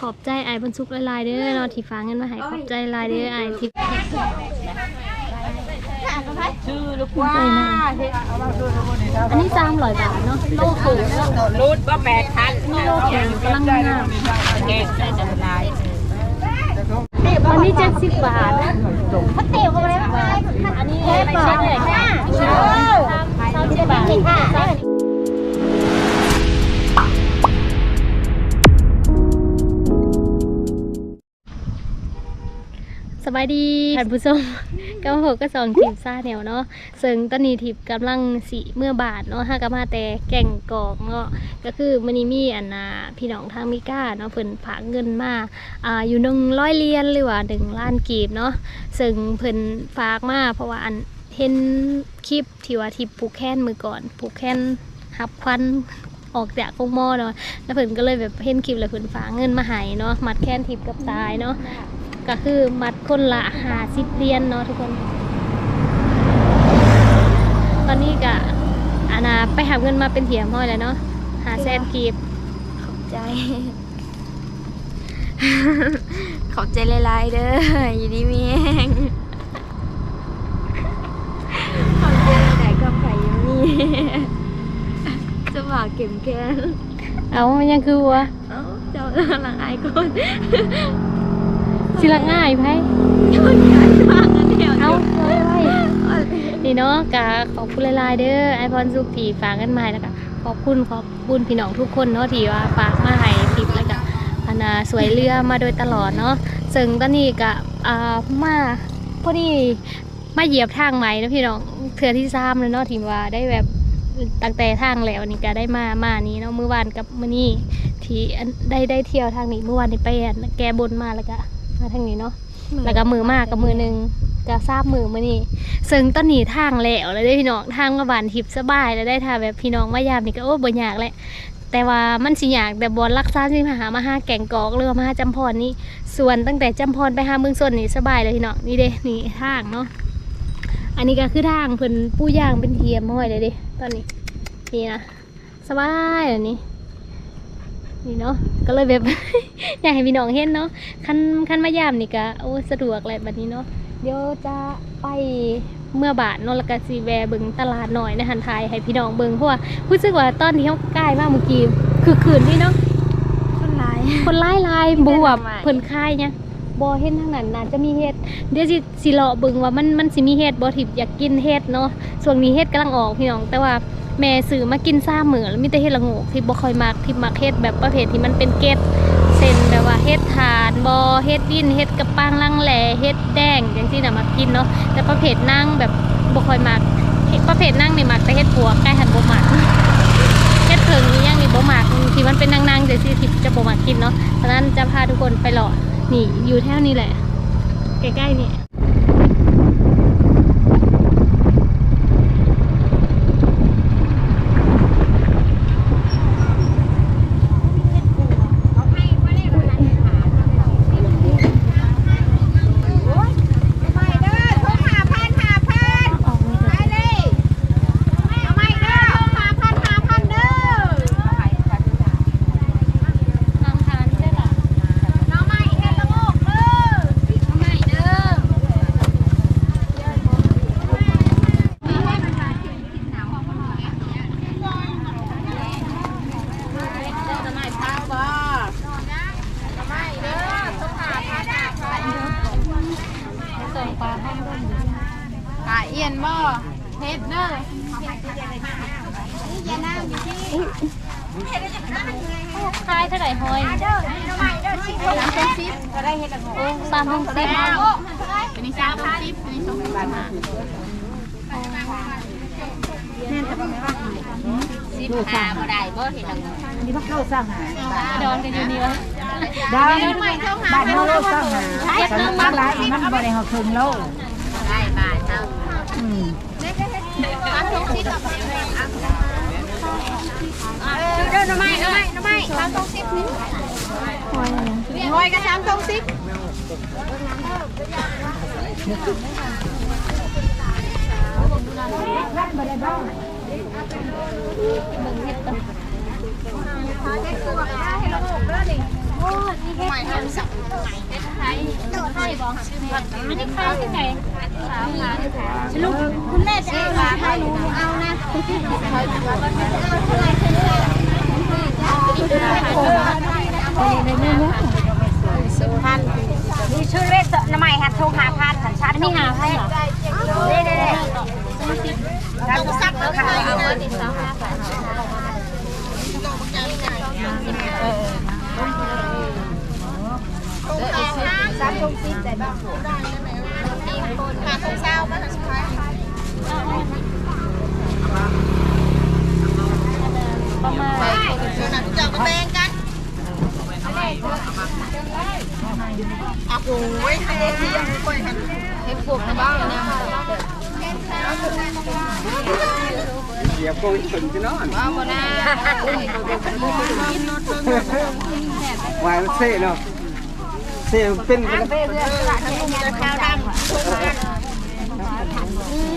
ขอบใจไอ้ายบรรสุกหลายๆเด้อเนาะที่ฝากเงินมาให้ขอบใจหลายเด้อไอ้ายที่ชื่อลูกว่าอันนี้สามร้อยบาทเนาะโลสูงเนาะรูดว่าแปดพันนี่โลสูงกำลังงามเก่งได้จะลายอันนี้เจ็ดสิบบาทถ้าเตี๋ยวก็ไม่ได้อันนี้ไปเช็คเลยค่ะเช้าเช้าสิบบาทส บายดีท่านผู้ชมก็พบก็สองทีมซ่าแนวเนาะซึ่งตอนนี้ทีมกำลังสีเมื่อบาทเนาะห้ากมาแต่แก่งกอกเนาะก็คือมันนี้มีอันนาพี่น้องทางมิก้าเนาะเพิ่นฝากเงินมาอ่าอยู่หนึ่งร้อยเหรียญหรือว่าหนึ่งล้านกีบเนาะซึ่งเพิ่นฝากมาเพราะว่าอันเห็นคลิปที่ว่าที่ผูกแค้นมือก่อนผูกแค้นหับควันออกจากกงหม้อเนาะแล้วเพิ่นก็เลยแบบเห็นคลิปแล้วเพิ่นฝากเงินมาให้เนาะมัดแค้นทิพกับตายเนาะ ก็คือมัดคนละหาสิบเหรียญเนาะทุกคน ตอนนี้ก็อานาไปหาเงินมาเป็นเถียมห้อยแล้วเนาะหาแสนกีบขอบใจ ขอบใจหลายๆเด้ออยู่ดีมีแห้งขอบใจไหนก็ไผ่ยังมีจะฝากเก็บแกนเอามันยังคือวะ เอ้าเจ้าหลังอายคน สิละง่ายไพ่คนย้ายฝากกันเดียวเอาเอาไว้นี่เนาะกะขอบคุณหลายๆเด้อไอพอนสุขที่ฝากกันมาให้แล้วก็ขอบคุณขอบคุณพี่น้องทุกคนเนาะที่ว่าฝากมาให้คลิปแล้วก็อันน่ะสวยเรือมาโดยตลอดเนาะซึ่งตอนนี้ก็อ่ามาพอดีมาเหยียบทางใหม่นะพี่น้องเทือที่ซ้ำเลยเนาะที่ว่าได้แบบตั้งแต่ทางแล้วนี่ก็ได้มามานี้เนาะมื้อวานกับมื้อนี้ที่อันได้ได้เที่ยวทางนี้เมื่อวานนี้ไปอันแกบนมาแล้วก็ มาทางนี้เนาะแล้วก็มือมากกับมือหนึ่งก็ทราบมือมานี่ซึ่งตอนนี้ทางแล้วเลยได้พี่น้องทางมาบานทิพย์สบายแล้วได้ทาแบบพี่น้องมายามนี่ก็โอ้บ่ยากแหละแต่ว่ามันสิยากแต่บอลรักษาสิมาหามาหาแก่งกอกหรือว่ามาหาจำพรนี่ส่วนตั้งแต่จำพรไปหาเมืองสนนี่สบายเลยพี่น้องนี่เด้นี่ทางเนาะอันนี้ก็คือทางเพิ่นปู้ย่างเป็นเทียมห้อยเลยเด้ตอนนี้นี่นะสบายเลยนี่ นี่เนาะก็เลยแบบ อยากให้พี่น้องเห็นเนาะคันคันมายามนี่ก็โอ้สะดวกแหละแบบนี้เนาะเดี๋ยวจะไปเมื่อบาทเนาะแล้วก็สีแวะเบิงตลาดหน่อยนะหันไทยให้พี่น้องเบิงเพราะว่ารู้สึกว่าตอนที่เขาใกล้มากเมื่อกี้คือคืนนี่เนาะคนร้ายคนไล่ลายบวบทำไมเพิ่นค่ายเนี่ยบอเห็นทางนั้นน่าจะมีเห็ดเดี๋ยวสิสิเลาะเบิงว่ามันมันสิมีเห็ดบอทิบอยากกินเห็ดเนาะช่วงนี้เห็ดกำลังออกพี่น้องแต่ว่า แม่ซื้อมากินซ่าเหมือแล้วมีแต่เห็ดละโงกที่บ่ค่อยมักที่มักเห็ดแบบประเภทที่มันเป็นเก็ดเส้นแบบว่าเฮ็ดทานบอเฮ็ดดินเฮ็ดกระปังลังแหล่เฮ็ดแดงอย่างที่น่ะมากินเนาะแต่ประเภทนั่งแบบบ่ค่อยมักประเภทนั่งนี่มักแต่เฮ็ดปัวใกล้หันบ่มักเฮ็ดเพิงนี่ยังนี่บ่มักที่มันเป็นนางๆจังซี่ที่จะบ่มักกินเนาะฉะนั้นจะพาทุกคนไปหล่อนี่อยู่แถวนี้แหละใกล้ๆนี่ออกนี่ก็ทางทานนี่ได้ล่ะส่งปลาให้ด้วย ปลาเอียนบ่เฮ็ดเด้อ คายเท่าไหร่พอย สามสิบก็ได้เฮ็ดละโง โอ้สามพันสิบ เป็นนี่สามสิบเป็นนี่ สองพันห้าสิบห้าบ่ได้บ่เฮ็ดละโงนี่พักเข้าสร้างหาดอนกันอยู่นี่วะได้บ้านเขาเราสร้างหาแต่มันมาหลายมันบ่ได้เฮาถึงโลได้บาทเท่าอืมสามสองสิบเด้อหน่อไม้หน่อไม้หน่อไม้สามสองสิบนี่หอยกันสามสองสิบ โอ้นี่ใหม่ให้สับไทยไทยบอกอันนี้ไทยที่ไหนสามล้านลูกคุณแม่จะเอาให้หนูเอานะสุพรรณมีชื่อเลขน้ำใหม่หัดทงหาพันสัญชาตินี่หาพันเด้เด้เด้เราจะซักแล้วค่ะเอาไว้ติดสองห้าพันสามทงสิบได้บ้างหาทงเช้าบ้างสุดท้าย ประมาณ เจ้าก็แบ่งกัน อะโอ้ยเด็กที่ยังไม่ค่อยหันเห็นพวกในบ้านนะเหยียบโกงขึ้นที่นอนว้าวนะวายมันเซ่เนาะเซ่มันเป็นกันทั้งลุงจะข้าวดำทุกวั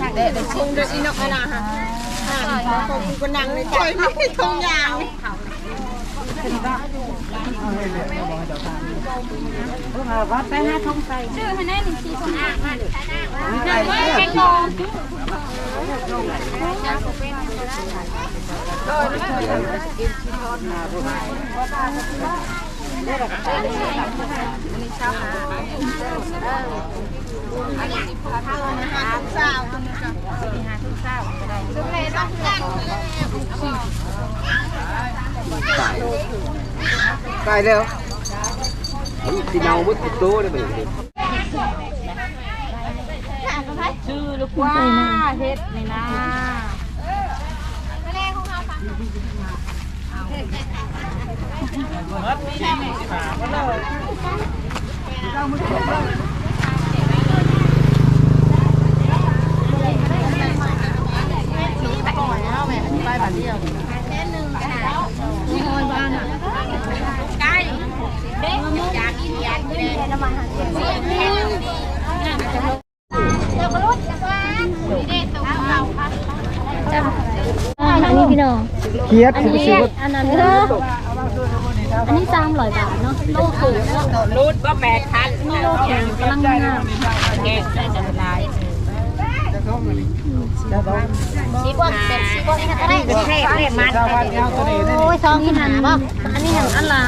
นเด็กๆชิงด้วยอีนกนะฮะคงก็นั่งในใจไม่ทงยาว ไปหาทงใส่ชื่อให้แน่หนึ่งสี่คนอะแกงงสาวคนนึงกับสี่ห้าทุกสาวซึ่งเลยต้องกัน ตายแล้วมันสิเนามุดติดโตเลยแบบนี้ชื่อลูกว่าเฮ็ดในนาแม่ของเราค่ะ ไก่เด็กอยากกินอยากกินน้ำมันเสียงแข็ง เดี๋ยวก็รุดจะว่าเด็กตัวเราค่ะอันนี้พี่น้องเครียดอันสิไปนี้ซื้ออันนั้นเด้ออันนี้สามร้อยบาทเนาะโลคือเนาะรุดก็แปดพันโลคือพลังงานแกงใส่จะเป็นลายสีบวกเป็นสีบวกนี่ก็ได้เป็นเทพเทพมันโอ้ยสองที่หันบ่อันนี้อย่างอันละ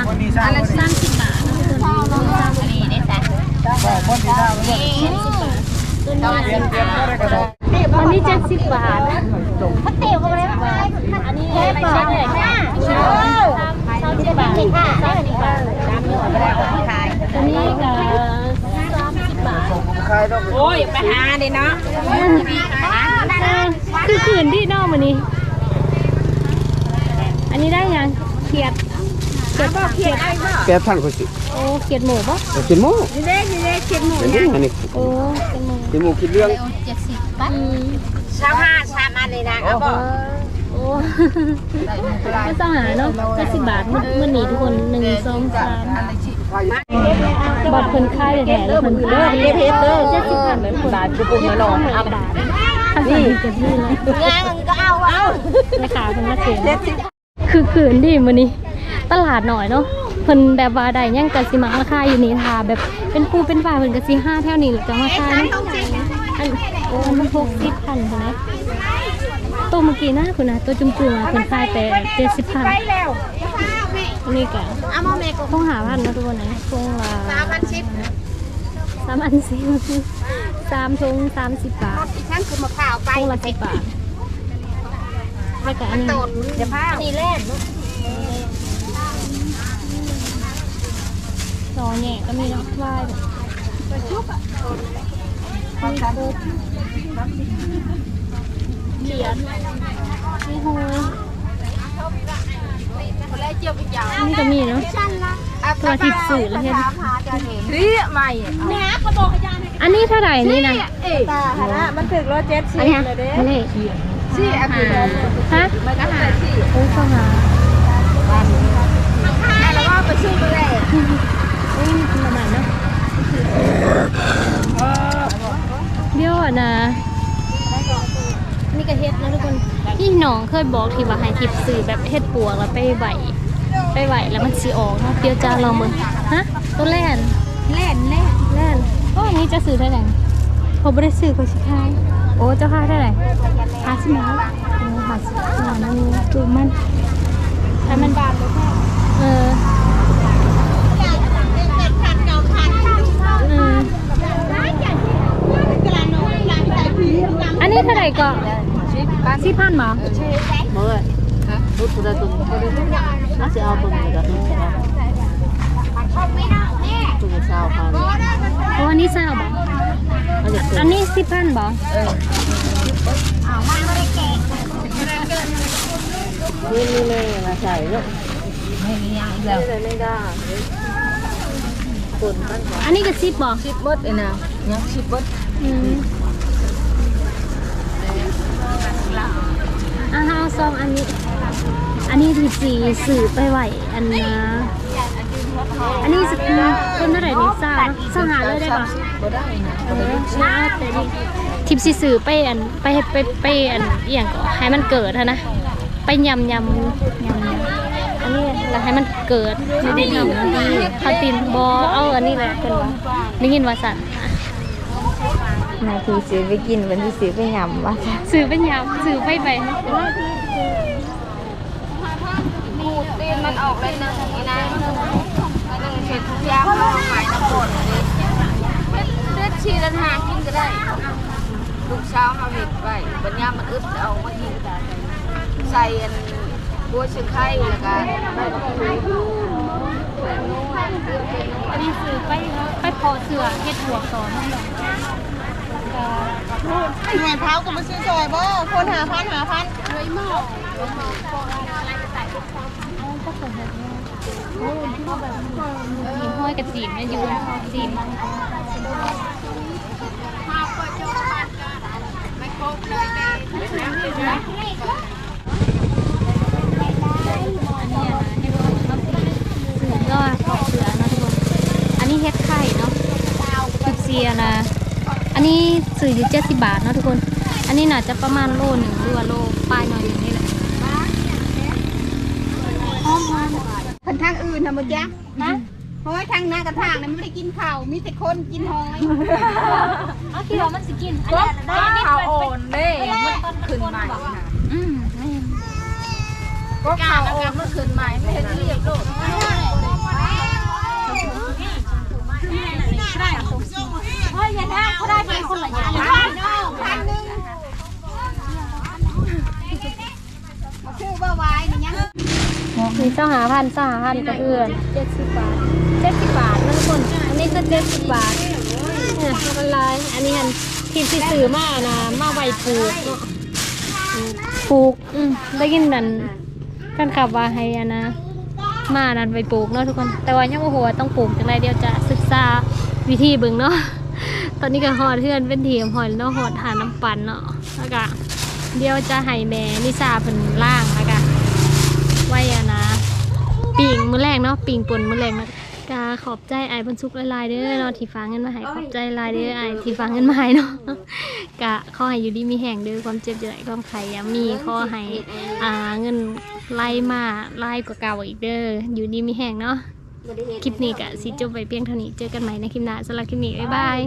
อันละสามสิบบาทเนาะทุกคนอันนี้ได้จ้ะนี่ตอนสิบห้า อันนี้เจ็ดสิบบาทพัดเตี๋ยวก็ไม่ได้อันนี้ไม่ใช่เลยค่ะสามสิบบาทสามสิบบาทอันนี้ก็สามสิบบาทโอ้ยไปหาดิเนาะคือขืนที่นอกมันนี้ อันนี้ได้ยังเขียดเขียดเขียดแปดพันคนสิโอ้เขียดหมูปะกินหมูนี่เด้นี่เด้คิดหมูเป็นยังไงนี่โอ้เขียดหมูกินหมูกินเรื่อง อืมชาวห้าชามอันเลยนะเอาบอกโอ้ไม่ต้องหาเนาะเจ็ดสิบบาทมันมันหนีทุกคนหนึ่งสองสามบัตรคนไข้แท้ๆเลยคนเด้อเด้เพชรเด้อเจ็ดสิบบาทเลยบาทจะปุ่มมาลองอับบาทนี่กับนี่เลยงานมันก็เอาเอาราคาเป็นว่าเสียคือขืนดิมื้อนี้ตลาดหน่อยเนาะเพิ่นแบบว่าได้ยังกันสิมาราคาอยู่นี่ทาแบบเป็นปูเป็นฝ่ายเพิ่นก็สิห้าแถวนี้หรือจะมาขายเนาะ อันโอ้มันหกสิบพันพุ่นนะตัวเมื่อกี้นะคุณนะตัวจุ่มๆอะเพิ่นขายแต่เจ็ดสิบพันไปแล้วอันนี้ก็เอามาเมกต้องหาพันนะทุกคนนะทงละสามพันชิปสามอันสิสามทงสามสิบบาทอีกครั้งคือมะพร้าวไปทงละสิบบาทแล้วก็อันนี้ต้นเดี๋ยวผ้านี่แรกซอแหน่ก็มีเนาะวายมีครบ เหรียญมีหอยแล้วเจียวไปยาวอันนี้ก็มีเนาะตัวทิพย์สื่อแล้วเห็นเรียใหม่เนี่ยเขาบอกอาจารย์อันนี้เท่าไหร่นี่นะเอ๊ะตาฮะนะมันถึงร้อยเจ็ดสิอับนนี้ฮะเลยเด้ทะเลสี่อันนี้ฮะมันก็หาสี่โอ้เข้าหาแล้วก็ไปซื้อเลยโอ้ยมีประมาณเนาะเดี๋ ยวอะนะนี่ก็เฮ็ดนะทุกคนที่หนองเคยบอกที่ว่าให้ทิพย์สื่อแบบเฮ็ดปวกแล้วไปใบไปไหวแล้วมันสีออกเนาะเดี๋ยวจะลองมึงฮะตัวแล่นเล่นเล่นแล่นโอ้อันนี้จะซื้อเท่าไหร่ผมไม่ได้ซื้อเขาชิคายโอ้เจ้าค่าเท่าไหร่ห้าสิบแล้วโอ้ห้าสิบอ่ามันดูมันแต่มันบานเลยเออเอออั นี้เท่าไหร่ก็สิบพันหรอ mới hả tôi tôi đã tuần nó sẽ ao tuần rồi đó tôi sẽ sao phải โอ้อันนี้เศร้าบ่อันนี้สิบพันบ่นี่นี่นี่มาใส่ลูกไม่มีอย่างอีกแล้วไม่ได้คนบ้านขวาอันนี้ก็สิบบ่ชิปบดเลยนะยังชิปบด อืมอะเอาซองอันนี้ อันนี้ที่สีสื่อไปไหวอันนะอันนี้สิเป็นคนเท่าไหร่นี่ทราบสหาเลยได้ป่ะบดได้นะเออใช่แต่นี่ทิปสีสื่อไปอันไปไปไปอันอหย่างก็ให้มันเกิดอะนะไปยำยำยำ อันนี้แล้วให้มันเกิดอยู่ดีๆดีพาตินบอเอาอันนี้แหละเป็นว่าได้ยินว่าสั่น นาทีซื้อไปกินวันที่ซื้อไปยำว่าจ้ะสื่อเป็นยำสื่อไปไปนะตีนมันออกเลยหนึ่งนี่นะหนึ่งหนึ่งเสร็จทุกอย่างเอาหมายตะโกนเลยเลือดชีรันหากินก็ได้ลูกเช้าเขาเห็ดไว้ปัญญามมันอึดเอามากินใส่อันบัวชื่อไข่แล้วก็อันนี้สื่อไปไปพอเสือเฮ็ดหัวสอนให้ หน่อยเงินเท้าก็มาซื้อซอยบ่คนหาพันหาพันเลยมีห้อยกระจีบเนี่ยยืนจีบมันสื่อยอดของเสือนะทุกคน อันนี้เฮ็ดไข่เนาะสิบเซียนะ นนี้สื่ออยู่เจ็ดสิบบาทเนาะทุกคน อันนี้น่าจะประมาณโลหนึ่งหรือว่าโลปลายหน่อยอย่างนี้แหละคนทางอื่นนะมึงจ๊ะนะโอ้ยทางหน้ากระทางเนี่ยไม่ได้กินข้าวมีแต่คนกินหอยเอาคิดว่ามันสิกินอันนี้ได้นี่เขาเป็นโอนเด้มันต้นขึ้นใหม่นะอืมก็เขาโอนมันขึ้นใหม่ไม่เห็นเรียบโลด เฮ้ยยันห้เขาได้เป็นคนละอย่างพันหนึ่งมาซื้อบ่วายนี่ยังมีเจ้าหาพันเจ้าหาพันก็คือเจ็ดสิบบาทเจ็ดสิบบาทนะทุกคนอันนี้ก็เจ็ดสิบบาทเนี่ยมันลายอันนี้หันทีมที่ซื้อมานะมาไวปลูกปลูกอืมได้ยินนั่นกันขับว่าให้อนะมานั่นไปปลูกเนาะทุกคน แต่ว่ายังโอ้โหต้องปลูกจังไรเดียวจะศึกษาวิธีเบิ่งเนาะ ตอนนี้ก็หอดเพื่อนเป็นทีมหอยเนาะหอดหาน้ำปั่นเนาะแล้วก็เดี๋ยวจะให้แม่นิสาเป็นล่างแล้วก็ไว้อะนะปิ่งมือแรกเนาะปิ่งป่นมือแรกนะกาขอบใจไอ้บรรทุกหลายๆเด้อเนาะที่ฟังเงินมาให้ขอบใจหลายเด้อไอ้ที่ฟังเงินมาให้เนาะกะขอให้อยู่ดีมีแห่งเด้อความเจ็บจะไหนความไข่ยามีขอให้อ่าเงินไล่มาไล่กว่าเก่าอีกเด้ออยู่ดีมีแห่งเนาะคลิปนี้กะสิจบไปเพียงเท่านี้เจอกันใหม่ในคลิปหน้าสำหรับคลิปนี้บ๊ายบาย